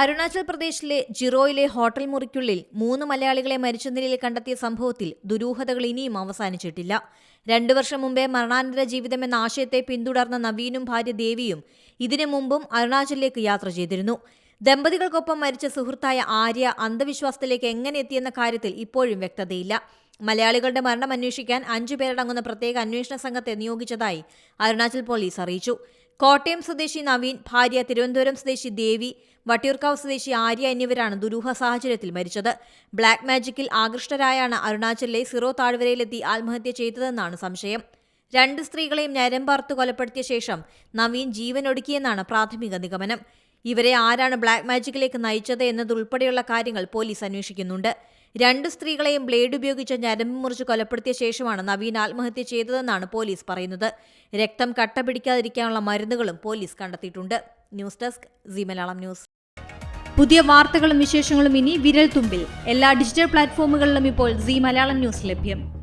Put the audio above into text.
അരുണാചൽ പ്രദേശിലെ ജിറോയിലെ ഹോട്ടൽ മുറിക്കുള്ളിൽ മൂന്ന് മലയാളികളെ മരിച്ച നിലയിൽ കണ്ടെത്തിയ സംഭവത്തിൽ ദുരൂഹതകൾ ഇനിയും അവസാനിച്ചിട്ടില്ല. രണ്ടു വർഷം മുമ്പേ മരണാനന്തര ജീവിതം എന്ന ആശയത്തെ പിന്തുടർന്ന നവീനും ഭാര്യ ദേവിയും ഇതിനു മുമ്പും അരുണാചലിലേക്ക് യാത്ര ചെയ്തിരുന്നു. ദമ്പതികൾക്കൊപ്പം മരിച്ച സുഹൃത്തായ ആര്യ അന്ധവിശ്വാസത്തിലേക്ക് എങ്ങനെ എത്തിയെന്ന കാര്യത്തിൽ ഇപ്പോഴും വ്യക്തതയില്ല. മലയാളികളുടെ മരണം അന്വേഷിക്കാൻ അഞ്ചു പേരടങ്ങുന്ന പ്രത്യേക അന്വേഷണ സംഘത്തെ നിയോഗിച്ചതായി അരുണാചൽ പോലീസ് അറിയിച്ചു. കോട്ടയം സ്വദേശി നവീൻ ഭാര്യ തിരുവനന്തപുരം സ്വദേശി ദേവി വട്ടിയൂർക്കാവ് സ്വദേശി ആര്യ എന്നിവരാണ് ദുരൂഹ സാഹചര്യത്തിൽ മരിച്ചത്. ബ്ലാക്ക് മാജിക്കിൽ ആകൃഷ്ടരായാണ് അരുണാചലിലെ സിറോ താഴ്വരയിലെത്തി ആത്മഹത്യ ചെയ്തതെന്നാണ് സംശയം. രണ്ട് സ്ത്രീകളെയും ഞരമ്പാർത്ത് കൊലപ്പെടുത്തിയ ശേഷം നവീൻ ജീവനൊടുക്കിയെന്നാണ് പ്രാഥമിക നിഗമനം. ഇവരെ ആരാണ് ബ്ലാക്ക് മാജിക്കിലേക്ക് നയിച്ചത് എന്നതുൾപ്പെടെയുള്ള കാര്യങ്ങൾ പോലീസ് അന്വേഷിക്കുന്നുണ്ട്. രണ്ട് സ്ത്രീകളെയും ബ്ലേഡ് ഉപയോഗിച്ച് ഞരമ്പ് മുറിച്ച് കൊലപ്പെടുത്തിയ ശേഷമാണ് നവീൻ ആത്മഹത്യ ചെയ്തതെന്നാണ് പോലീസ് പറയുന്നത്. രക്തം കട്ട പിടിക്കാതിരിക്കാനുള്ള മരുന്നുകളും പോലീസ് കണ്ടെത്തിയിട്ടുണ്ട്. News desk C Malayalam news. പുതിയ വാർത്തകളും വിശേഷങ്ങളും ഇനി വിരൽ തുമ്പിൽ. എല്ലാ ഡിജിറ്റൽ പ്ലാറ്റ്ഫോമുകളിലും ഇപ്പോൾ സി മലയാളം ന്യൂസ് ലഭ്യം.